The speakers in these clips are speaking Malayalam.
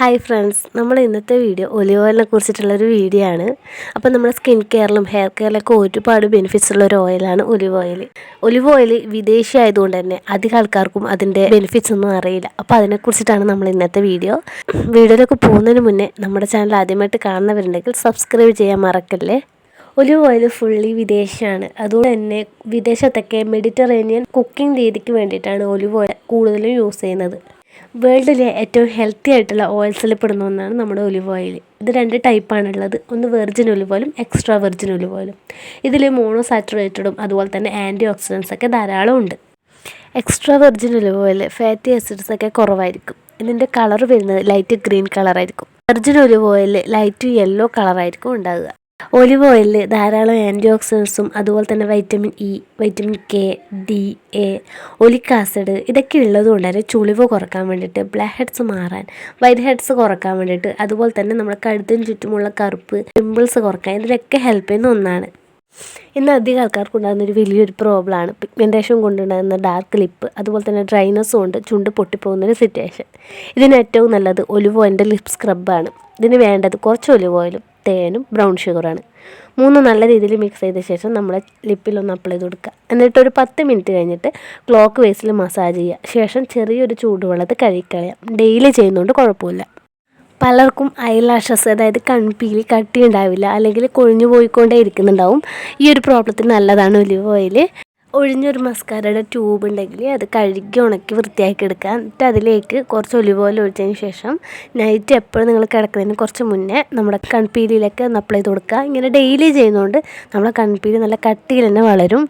ഹായ് ഫ്രണ്ട്സ് നമ്മൾ ഇന്നത്തെ വീഡിയോ ഒലിവ് ഓയിലിനെ കുറിച്ചിട്ടുള്ളൊരു വീഡിയോ ആണ്. അപ്പോൾ നമ്മുടെ സ്കിൻ കെയറിലും ഹെയർ കെയറിലൊക്കെ ഒരുപാട് ബെനിഫിറ്റ്സ് ഉള്ള ഒരു ഓയിലാണ് ഒലിവ് ഓയിൽ ഒലിവ് ഓയിൽ വിദേശി ആയതുകൊണ്ട് തന്നെ അധികം ആൾക്കാർക്കും അതിന്റെ ബെനിഫിറ്റ്സ് ഒന്നും അറിയില്ല. അപ്പോൾ അതിനെക്കുറിച്ചിട്ടാണ് നമ്മൾ ഇന്നത്തെ വീഡിയോ വീഡിയോയിലൊക്കെ പോകുന്നതിന് മുന്നേ നമ്മുടെ ചാനൽ ആദ്യമായിട്ട് കാണുന്നവരുണ്ടെങ്കിൽ സബ്സ്ക്രൈബ് ചെയ്യാൻ മറക്കല്ലേ? ഒലിവ് ഓയിൽ ഫുള്ളി വിദേശമാണ് അതുകൊണ്ട് തന്നെ വിദേശത്തൊക്കെ മെഡിറ്ററേനിയൻ കുക്കിംഗ് രീതിക്ക് വേണ്ടിയിട്ടാണ് ഒലിവ് ഓയിൽ കൂടുതലും യൂസ് ചെയ്യുന്നത്. വേൾഡിലെ ഏറ്റവും ഹെൽത്തി ആയിട്ടുള്ള ഓയിൽസിൽ പെടുന്ന ഒന്നാണ് നമ്മുടെ ഒലിവ് ഓയിൽ ഇത് രണ്ട് ടൈപ്പാണുള്ളത് ഒന്ന് വെർജിൻ ഒലിവ് ഓയിലും എക്സ്ട്രാ വെർജിൻ ഒലിവ് ഓയിലും ഇതിൽ മോണോ സാച്ചുറേറ്റഡും അതുപോലെ തന്നെ ആന്റി ഓക്സിഡൻസ് ഒക്കെ ധാരാളം ഉണ്ട്. Extra virgin olive oil fatty acids ഒക്കെ കുറവായിരിക്കും. ഇതിന്റെ കളർ വരുന്നത് light green കളറായിരിക്കും virgin olive oil light yellow കളറായിരിക്കും ഉണ്ടാകുക ഒലിവ് ഓയിലിൽ ധാരാളം ആന്റി ഓക്സിഡൻസും അതുപോലെ തന്നെ vitamin E vitamin K D A oleic acid ഇതൊക്കെ ഉള്ളതുകൊണ്ട് തന്നെ ചുളിവ് കുറയ്ക്കാൻ വേണ്ടിയിട്ട് ബ്ലാക്ക് ഹെഡ്സ് മാറാൻ വൈറ്റ് ഹെഡ്സ് കുറയ്ക്കാൻ വേണ്ടിയിട്ട് അതുപോലെ തന്നെ നമ്മുടെ കഴുത്തിന് ചുറ്റുമുള്ള കറുപ്പ് പിമ്പിൾസ് കുറയ്ക്കാൻ ഇതിനൊക്കെ ഹെൽപ്പ് ചെയ്യുന്ന ഒന്നാണ്. ഇന്ന് അധികം ആൾക്കാർക്ക് ഉണ്ടാകുന്ന ഒരു വലിയൊരു പ്രോബ്ലമാണ് പിഗ്മെന്റേഷൻ കൊണ്ടുണ്ടാകുന്ന ഡാർക്ക് ലിപ്പ് അതുപോലെ തന്നെ ഡ്രൈനസ് കൊണ്ട് ചുണ്ട് പൊട്ടിപ്പോകുന്ന ഒരു സിറ്റുവേഷൻ ഇതിന് ഏറ്റവും നല്ലത് ഒലിവ് ഓയിലിന്റെ ലിപ് സ്ക്രബാണ് ഇതിന് വേണ്ടത് കുറച്ച് ഒലിവ് ഓയിലും തേനും ബ്രൗൺ ഷുഗറാണ് മൂന്ന് നല്ല രീതിയിൽ മിക്സ് ചെയ്ത ശേഷം നമ്മൾ ലിപ്പിലൊന്ന് അപ്ലൈ ചെയ്ത് കൊടുക്കുക. എന്നിട്ട് ഒരു പത്ത് മിനിറ്റ് കഴിഞ്ഞിട്ട് ക്ലോക്ക് വേസിൽ മസാജ് ചെയ്യുക. ശേഷം ചെറിയൊരു ചൂടുവെള്ളത്തിൽ കഴുകിക്കളയാം. ഡെയിലി ചെയ്യുന്നതുകൊണ്ട് കുഴപ്പമില്ല. പലർക്കും ഐലാഷസ് അതായത് കൺപീലി കട്ടി ഉണ്ടാവില്ല അല്ലെങ്കിൽ കൊഴിഞ്ഞു പോയിക്കൊണ്ടേ ഇരിക്കുന്നുണ്ടാവും. ഈ ഒരു പ്രോബ്ലത്തിന് നല്ലതാണ് ഒലിവ് ഓയിൽ ഒഴിഞ്ഞൊരു മസ്കാരയുടെ ട്യൂബ് ഉണ്ടെങ്കിൽ അത് കഴുകി ഉണക്കി വൃത്തിയാക്കി എടുക്കുക. എന്നിട്ട് അതിലേക്ക് കുറച്ച് ഒലിവ് ഓയിൽ ഒഴിച്ചതിന് ശേഷം നൈറ്റ് എപ്പോഴും നിങ്ങൾ കിടക്കുന്നതിന് കുറച്ച് മുന്നേ നമ്മുടെ കൺപീലിയിലൊക്കെ ഒന്ന് അപ്ലൈ ചെയ്ത് കൊടുക്കുക. ഇങ്ങനെ ഡെയിലി ചെയ്യുന്നതുകൊണ്ട് നമ്മുടെ കൺപീലി നല്ല കട്ടിയിൽ തന്നെ വളരും.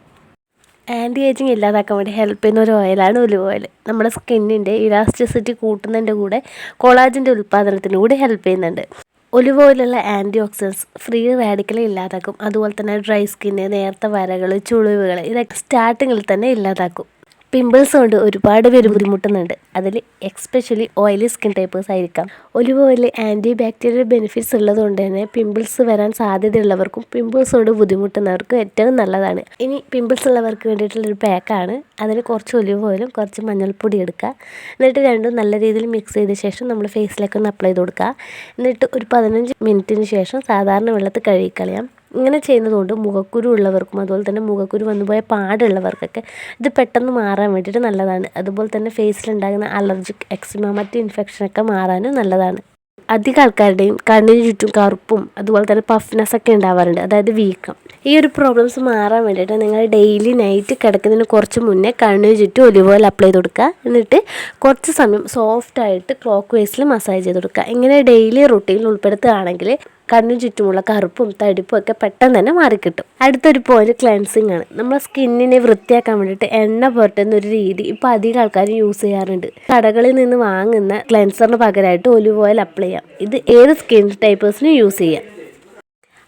ആന്റി ഏജിങ് ഇല്ലാതാക്കാൻ വേണ്ടി ഹെൽപ്പ് ചെയ്യുന്ന ഒരു ഓയിലാണ് ഒലിവ് ഓയിൽ നമ്മുടെ സ്കിന്നിന്റെ ഇലാസ്റ്റിസിറ്റി കൂട്ടുന്നതിന്റെ കൂടെ കൊളാജിന്റെ ഉൽപ്പാദനത്തിന് കൂടി ഹെൽപ്പ് ചെയ്യുന്നുണ്ട്. ഒലിവ് ഓയിലുള്ള ആന്റി ഓക്സിഡൻസ് ഫ്രീ റാഡിക്കലെ ഇല്ലാതാക്കും. അതുപോലെ തന്നെ ഡ്രൈ സ്കിന്ന് നേർത്ത വരകൾ ചുളിവുകൾ ഇതൊക്കെ സ്റ്റാർട്ടിങ്ങിൽ തന്നെ ഇല്ലാതാക്കും. പിമ്പിൾസ് കൊണ്ട് ഒരുപാട് പേര് ബുദ്ധിമുട്ടുന്നുണ്ട്. അതിൽ എക്സ്പെഷ്യലി ഓയിലി സ്കിൻ ടൈപ്പേഴ്സ് ആയിരിക്കാം. ഒലിവ് ആന്റി ബാക്ടീരിയൽ ബെനിഫിറ്റ്സ് ഉള്ളതുകൊണ്ട് തന്നെ പിമ്പിൾസ് വരാൻ സാധ്യതയുള്ളവർക്കും പിമ്പിൾസ് കൊണ്ട് ബുദ്ധിമുട്ടുന്നവർക്കും ഏറ്റവും നല്ലതാണ്. ഇനി പിമ്പിൾസ് ഉള്ളവർക്ക് വേണ്ടിയിട്ടുള്ളൊരു പാക്കാണ് അതിൽ കുറച്ച് ഒലിവ് ഓയിലും കുറച്ച് മഞ്ഞൾപ്പൊടി എടുക്കുക. എന്നിട്ട് രണ്ടും നല്ല രീതിയിൽ മിക്സ് ചെയ്ത ശേഷം നമ്മൾ ഫേസിലേക്ക് ഒന്ന് അപ്ലൈ ചെയ്ത് കൊടുക്കുക. എന്നിട്ട് ഒരു പതിനഞ്ച് മിനിറ്റിന് ശേഷം സാധാരണ വെള്ളത്തിൽ കഴുകിക്കളയാം ഇങ്ങനെ ചെയ്യുന്നതുകൊണ്ട് മുഖക്കുരു ഉള്ളവർക്കും അതുപോലെ തന്നെ മുഖക്കുരു വന്നുപോയ പാടുള്ളവർക്കൊക്കെ ഇത് പെട്ടെന്ന് മാറാൻ വേണ്ടിയിട്ട് നല്ലതാണ്. അതുപോലെ തന്നെ ഫേസിലുണ്ടാകുന്ന അലർജിക് എക്സിമ മറ്റ് ഇൻഫെക്ഷനൊക്കെ മാറാനും നല്ലതാണ്. അധിക ആൾക്കാരുടെയും കണ്ണിന് ചുറ്റും കറുപ്പും അതുപോലെ തന്നെ പഫ്നെസ് ഒക്കെ ഉണ്ടാവാറുണ്ട്. അതായത് വീക്കം. ഈ ഒരു പ്രോബ്ലംസ് മാറാൻ വേണ്ടിയിട്ട് നിങ്ങൾ ഡെയിലി നൈറ്റ് കിടക്കുന്നതിന് കുറച്ച് മുന്നേ കണ്ണിന് ചുറ്റും ഒലിവ് ഓയിൽ അപ്ലൈ ചെയ്ത് കൊടുക്കുക. എന്നിട്ട് കുറച്ച് സമയം സോഫ്റ്റായിട്ട് ക്ലോക്ക് വേസിൽ മസാജ് ചെയ്ത് കൊടുക്കുക. ഇങ്ങനെ ഡെയിലി റുട്ടീനിൽ ഉൾപ്പെടുത്തുകയാണെങ്കിൽ കണ്ണിന് ചുറ്റുമുള്ള കറുപ്പും തടിപ്പും ഒക്കെ പെട്ടെന്ന് തന്നെ മാറിക്കിട്ടും. അടുത്തൊരു പോയിന്റ് ക്ലെൻസിങ് ആണ്. നമ്മുടെ സ്കിന്നിനെ വൃത്തിയാക്കാൻ വേണ്ടിയിട്ട് എണ്ണ പുരട്ടുന്ന ഒരു രീതി ഇപ്പോൾ അധികം ആൾക്കാരും യൂസ് ചെയ്യാറുണ്ട്. കടകളിൽ നിന്ന് വാങ്ങുന്ന ക്ലെൻസറിന് പകരമായിട്ട് ഒലിവ് ഓയിൽ അപ്ലൈ ചെയ്യാം. ഇത് ഏത് സ്കിൻ ടൈപ്പേഴ്സിനും യൂസ് ചെയ്യാം.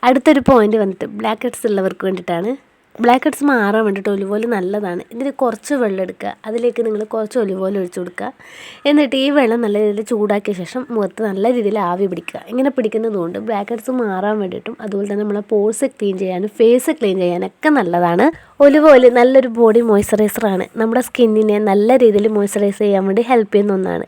അടുത്തൊരു പോയിന്റ് വന്നിട്ട് ബ്ലാക്ക് ഹെഡ്സ് ഉള്ളവർക്ക് വേണ്ടിയിട്ടാണ് ബ്ലാക്ക് ഹെഡ്സ് മാറാൻ വേണ്ടിയിട്ട് ഒലിവ് ഓയിൽ നല്ലതാണ്. ഇതിന് കുറച്ച് വെള്ളം എടുക്കുക. അതിലേക്ക് നിങ്ങൾ കുറച്ച് ഒലിവ് ഓയിൽ ഒഴിച്ചു കൊടുക്കുക. എന്നിട്ട് ഈ വെള്ളം നല്ല രീതിയിൽ ചൂടാക്കിയ ശേഷം മുഖത്ത് നല്ല രീതിയിൽ ആവി പിടിക്കുക. ഇങ്ങനെ പിടിക്കുന്നതുകൊണ്ട് ബ്ലാക്ക് ഹെഡ്സ് മാറാൻ വേണ്ടിയിട്ടും അതുപോലെ തന്നെ നമ്മളെ പോഴ്സ് ക്ലീൻ ചെയ്യാനും ഫേസ് ക്ലീൻ ചെയ്യാനൊക്കെ നല്ലതാണ്. ഒലിവ് ഓയിൽ നല്ലൊരു ബോഡി മോയ്സ്ചറൈസറാണ് നമ്മുടെ സ്കിന്നിനെ നല്ല രീതിയിൽ മോയ്സ്ചറൈസ് ചെയ്യാൻ വേണ്ടി ഹെൽപ്പ് ചെയ്യുന്ന ഒന്നാണ്.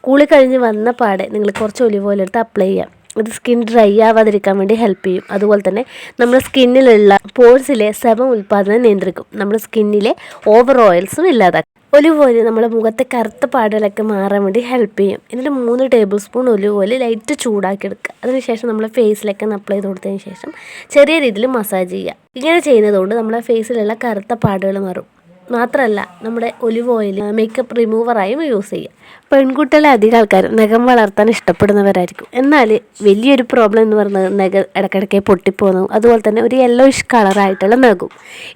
കൂളി കഴിഞ്ഞ് വന്ന പാടെ നിങ്ങൾ കുറച്ച് ഒലിവ് ഓയിൽ എടുത്ത് അപ്ലൈ ചെയ്യാം. ഇത് സ്കിൻ ഡ്രൈ ആവാതിരിക്കാൻ വേണ്ടി ഹെൽപ്പ് ചെയ്യും. അതുപോലെ തന്നെ നമ്മുടെ സ്കിന്നിലുള്ള പോഴ്സിലെ സെബം ഉൽപ്പാദനം നിയന്ത്രിക്കും. നമ്മുടെ സ്കിന്നിലെ ഓവർ ഓയിൽസും ഇല്ലാതാക്കും. ഒലിവ് ഓയിൽ നമ്മുടെ മുഖത്തെ കറുത്ത പാടുകളൊക്കെ മാറാൻ വേണ്ടി ഹെൽപ്പ് ചെയ്യും. എന്നിട്ട് മൂന്ന് tablespoon olive oil light ചൂടാക്കി എടുക്കുക അതിനുശേഷം നമ്മൾ ഫേസിലൊക്കെ അപ്ലൈ ചെയ്ത് കൊടുത്തതിന് ശേഷം ചെറിയ രീതിയിൽ മസാജ് ചെയ്യുക. ഇങ്ങനെ ചെയ്യുന്നതുകൊണ്ട് നമ്മുടെ ഫേസിലുള്ള കറുത്ത പാടുകൾ മാറും. മാത്രമല്ല നമ്മുടെ ഒലിവ് ഓയിൽ മേക്കപ്പ് റിമൂവറായും യൂസ് ചെയ്യുക. പെൺകുട്ടികളെ അധികം ആൾക്കാർ നഖം വളർത്താൻ ഇഷ്ടപ്പെടുന്നവരായിരിക്കും. എന്നാൽ വലിയൊരു പ്രോബ്ലം എന്ന് പറയുന്നത് നഖ ഇടയ്ക്കിടയ്ക്ക് പൊട്ടിപ്പോകുന്നു അതുപോലെ തന്നെ ഒരു യെല്ലോയിഷ് കളറായിട്ടുള്ള നഖം.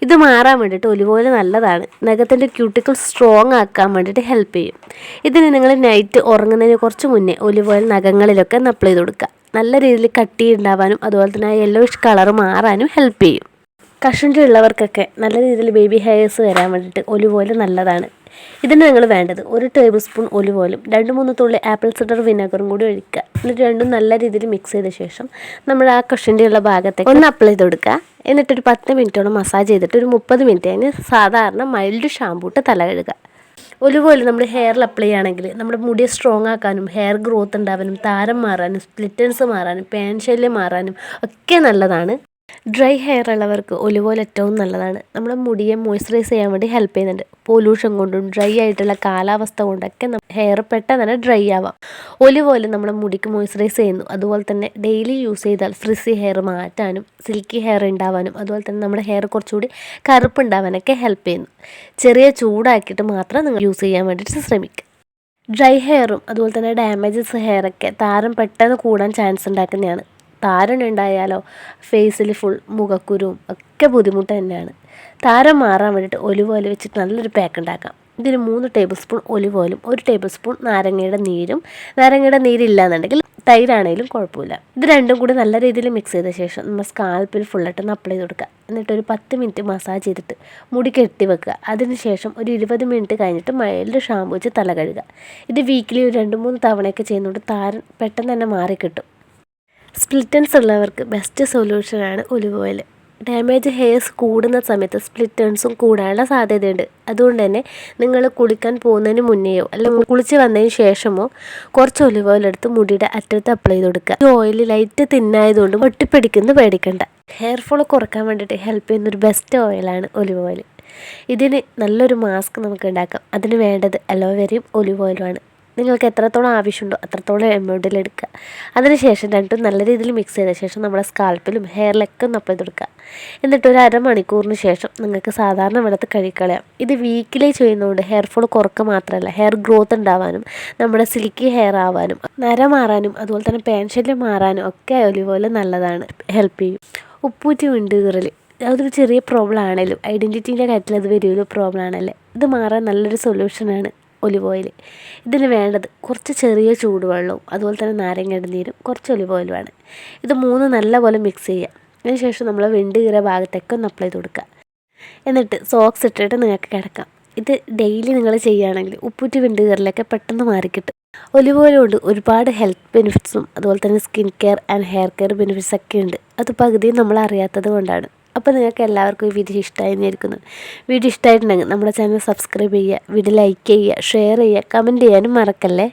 ഇത് മാറാൻ വേണ്ടിയിട്ട് ഒലിവ് ഓയിൽ നല്ലതാണ്. നഖത്തിന്റെ ക്യൂട്ടിക്കിൾ സ്ട്രോങ് ആക്കാൻ വേണ്ടിയിട്ട് ഹെൽപ്പ് ചെയ്യും. ഇതിന് നിങ്ങൾ നൈറ്റ് ഉറങ്ങുന്നതിന് കുറച്ച് മുന്നേ ഒലിവ് ഓയിൽ നഖങ്ങളിലൊക്കെ ഒന്ന് അപ്ലൈ ചെയ്ത് കൊടുക്കുക. നല്ല രീതിയിൽ കട്ടി ഉണ്ടാവാനും അതുപോലെ തന്നെ ആ യെല്ലോയിഷ് കളർ മാറാനും ഹെൽപ്പ് ചെയ്യും. കഷണ്ടി ഉള്ളവർക്കൊക്കെ നല്ല രീതിയിൽ ബേബി ഹെയർസ് വരാൻ വേണ്ടിയിട്ട് ഒലിവ് ഓയിൽ നല്ലതാണ്. ഇതിന് നിങ്ങൾ വേണ്ടത് ഒരു ടേബിൾ സ്പൂൺ ഒലിവ് ഓയിലും രണ്ട് മൂന്ന് തുള്ളി ആപ്പിൾ സിഡർ വിനെഗറും കൂടി ഒഴിക്കുക. എന്നിട്ട് രണ്ടും നല്ല രീതിയിൽ മിക്സ് ചെയ്ത ശേഷം നമ്മൾ ആ കഷണ്ടിയുള്ള ഭാഗത്തേക്ക് ഒന്ന് അപ്ലൈ ചെയ്ത് കൊടുക്കുക എന്നിട്ടൊരു പത്ത് മിനിറ്റോളം മസാജ് ചെയ്തിട്ട് ഒരു മുപ്പത് മിനിറ്റ് കഴിഞ്ഞ് സാധാരണ മൈൽഡ് ഷാമ്പൂട്ട് തല കഴുകുക. ഓയിൽ നമ്മൾ ഹെയറിൽ അപ്ലൈ ചെയ്യുകയാണെങ്കിൽ നമ്മുടെ മുടി സ്ട്രോങ് ആക്കാനും ഹെയർ ഗ്രോത്ത് ഉണ്ടാവാനും താരം മാറാനും സ്പ്ലിറ്റൻസ് മാറാനും പേൻ മാറാനും ഒക്കെ നല്ലതാണ്. ഡ്രൈ ഹെയർ ഉള്ളവർക്ക് ഒലിവ് ഓയിൽ ഏറ്റവും നല്ലതാണ്. നമ്മുടെ മുടിയെ മോയ്സ്ചറൈസ് ചെയ്യാൻ വേണ്ടി ഹെൽപ്പ് ചെയ്യുന്നുണ്ട്. പൊല്യൂഷൻ കൊണ്ടും ഡ്രൈ ആയിട്ടുള്ള കാലാവസ്ഥ കൊണ്ടൊക്കെ ഹെയർ പെട്ടെന്ന് തന്നെ ഡ്രൈ ആവാം. ഒലിവ് ഓയിൽ നമ്മുടെ മുടിക്ക് മോയ്സ്ചറൈസ് ചെയ്യുന്നു. അതുപോലെ തന്നെ ഡെയിലി യൂസ് ചെയ്താൽ ഫ്രിസി ഹെയർ മാറ്റാനും സിൽക്കി ഹെയർ ഉണ്ടാവാനും അതുപോലെ തന്നെ നമ്മുടെ ഹെയർ കുറച്ചുകൂടി കറുപ്പ് ഉണ്ടാവാനൊക്കെ ഹെൽപ്പ് ചെയ്യുന്നു. ചെറിയ ചൂടാക്കിയിട്ട് മാത്രം നിങ്ങൾ യൂസ് ചെയ്യാൻ വേണ്ടിയിട്ട് ശ്രമിക്കുക. ഡ്രൈ ഹെയറും അതുപോലെ തന്നെ ഡാമേജസ് ഹെയറൊക്കെ താരം പെട്ടെന്ന് കൂടാൻ ചാൻസ് ഉണ്ടാക്കുന്നതാണ്. താരൻ ഉണ്ടായാലോ ഫേസിൽ ഫുൾ മുഖക്കുരുവും ഒക്കെ ബുദ്ധിമുട്ട് തന്നെയാണ്. താരം മാറാൻ വേണ്ടിയിട്ട് ഒലിവ് ഓയിൽ വെച്ചിട്ട് നല്ലൊരു പാക്ക് ഉണ്ടാക്കാം. ഇതിന് മൂന്ന് ടേബിൾ സ്പൂൺ ഒലിവ് ഓയിലും ഒരു ടേബിൾ സ്പൂൺ നാരങ്ങയുടെ നീരും. നാരങ്ങയുടെ നീരില്ല എന്നുണ്ടെങ്കിൽ തൈരാണെങ്കിലും കുഴപ്പമില്ല. ഇത് രണ്ടും കൂടി നല്ല രീതിയിൽ മിക്സ് ചെയ്ത ശേഷം നമ്മൾ സ്കാൽപ്പിൽ ഫുള്ളായിട്ടൊന്ന് അപ്ലൈ ചെയ്ത് കൊടുക്കുക. എന്നിട്ട് ഒരു പത്ത് മിനിറ്റ് മസാജ് ചെയ്തിട്ട് മുടി കെട്ടി വെക്കുക. അതിനുശേഷം ഒരു ഇരുപത് മിനിറ്റ് കഴിഞ്ഞിട്ട് മൈൽഡ് ഷാമ്പു വെച്ച് തല കഴുകുക. ഇത് വീക്കിലി ഒരു രണ്ട് മൂന്ന് തവണയൊക്കെ ചെയ്യുന്നതുകൊണ്ട് താരൻ പെട്ടെന്ന് തന്നെ മാറിക്കിട്ടും. സ്പ്ലിറ്റൻസ് ഉള്ളവർക്ക് ബെസ്റ്റ് സൊല്യൂഷനാണ് ഒലിവ് ഓയിൽ. ഡാമേജ് ഹെയർസ് കൂടുന്ന സമയത്ത് സ്പ്ലിറ്റൻസും കൂടാനുള്ള സാധ്യതയുണ്ട്. അതുകൊണ്ട് തന്നെ നിങ്ങൾ കുളിക്കാൻ പോകുന്നതിന് മുന്നെയോ അല്ലെങ്കിൽ കുളിച്ച് വന്നതിന് ശേഷമോ കുറച്ച് ഒലിവ് ഓയിൽ എടുത്ത് മുടിയുടെ അറ്റത്ത് അപ്ലൈ ചെയ്ത് കൊടുക്കുക. ഈ ഓയിൽ ലൈറ്റ് തിന്നായതുകൊണ്ട് ഒട്ടിപ്പിടിക്കുന്നത് പേടിക്കണ്ട. ഹെയർ ഫോൾ കുറയ്ക്കാൻ വേണ്ടിയിട്ട് ഹെൽപ്പ് ചെയ്യുന്ന ഒരു ബെസ്റ്റ് ഓയിലാണ് ഒലിവ് ഓയിൽ. ഇതിന് നല്ലൊരു മാസ്ക് നമുക്ക് ഉണ്ടാക്കാം. അതിന് വേണ്ടത് അലോവേരയും ഒലിവ് ഓയിലുമാണ് നിങ്ങൾക്ക് എത്രത്തോളം ആവശ്യമുണ്ടോ അത്രത്തോളം എമൗണ്ടിൽ എടുക്കുക. അതിനുശേഷം രണ്ടും നല്ല രീതിയിൽ മിക്സ് ചെയ്ത ശേഷം നമ്മുടെ സ്കാൽപ്പിലും ഹെയറിലൊക്കെ ഒന്ന് അപ്ലൈ എന്നിട്ട് ഒരു അരമണിക്കൂറിന് ശേഷം നിങ്ങൾക്ക് സാധാരണ വെള്ളത്തിൽ കഴുകിക്കളയാം. ഇത് വീക്കിലേ ചെയ്യുന്നതുകൊണ്ട് ഹെയർ ഫോൾ കുറക്കുക മാത്രമല്ല ഹെയർ ഗ്രോത്ത് ഉണ്ടാവാനും നമ്മുടെ സിൽക്കി ഹെയർ ആവാനും നര മാറാനും അതുപോലെ തന്നെ പേൻശല്യം മാറാനും ഒക്കെ ഒലിവ് നല്ലതാണ് ഹെൽപ്പ് ചെയ്യും. ഉപ്പൂറ്റി വിണ്ടുകീറൽ അതൊരു ചെറിയ പ്രോബ്ലം ആണെങ്കിലും ഐഡന്റിറ്റീന്റെ കാര്യത്തിൽ അത് വലിയൊരു പ്രോബ്ലം ആണല്ലേ ഇത് മാറാൻ നല്ലൊരു സൊല്യൂഷനാണ് ഒലിവ് ഓയിൽ ഇതിന് വേണ്ടത് കുറച്ച് ചെറിയ ചൂടുവെള്ളവും അതുപോലെ തന്നെ നാരങ്ങയുടെ നീരും കുറച്ച് ഒലിവ് ഓയിലുമാണ് ഇത് മൂന്ന് നല്ലപോലെ മിക്സ് ചെയ്യുക. അതിനുശേഷം നമ്മൾ വെണ്ട് കീറിയ ഭാഗത്തേക്ക് ഒന്ന് അപ്ലൈ ചെയ്ത് കൊടുക്കുക. എന്നിട്ട് സോക്സ് ഇട്ടിട്ട് നിങ്ങൾക്ക് കിടക്കാം. ഇത് ഡെയിലി നിങ്ങൾ ചെയ്യുകയാണെങ്കിൽ ഉപ്പൂറ്റി വെണ്ട് കീറലൊക്കെ പെട്ടെന്ന് മാറിക്കിട്ടും. ഒലിവ് ഓയിൽ കൊണ്ട് ഒരുപാട് ഹെൽത്ത് ബെനിഫിറ്റ്സും അതുപോലെ തന്നെ skin care and hair care benefits ഒക്കെ ഉണ്ട്. അത് പകുതിയും നമ്മൾ അറിയാത്തത് കൊണ്ടാണ്. അപ്പോൾ നിങ്ങൾക്ക് എല്ലാവർക്കും ഈ വീഡിയോ ഇഷ്ടമായി എന്നിരിക്കുന്നു വീഡിയോ ഇഷ്ടമായിട്ടുണ്ടെങ്കിൽ നമ്മുടെ ചാനൽ സബ്സ്ക്രൈബ് ചെയ്യുക വീഡിയോ ലൈക്ക് ചെയ്യുക ഷെയർ ചെയ്യുക കമന്റ് ചെയ്യാനും മറക്കല്ലേ?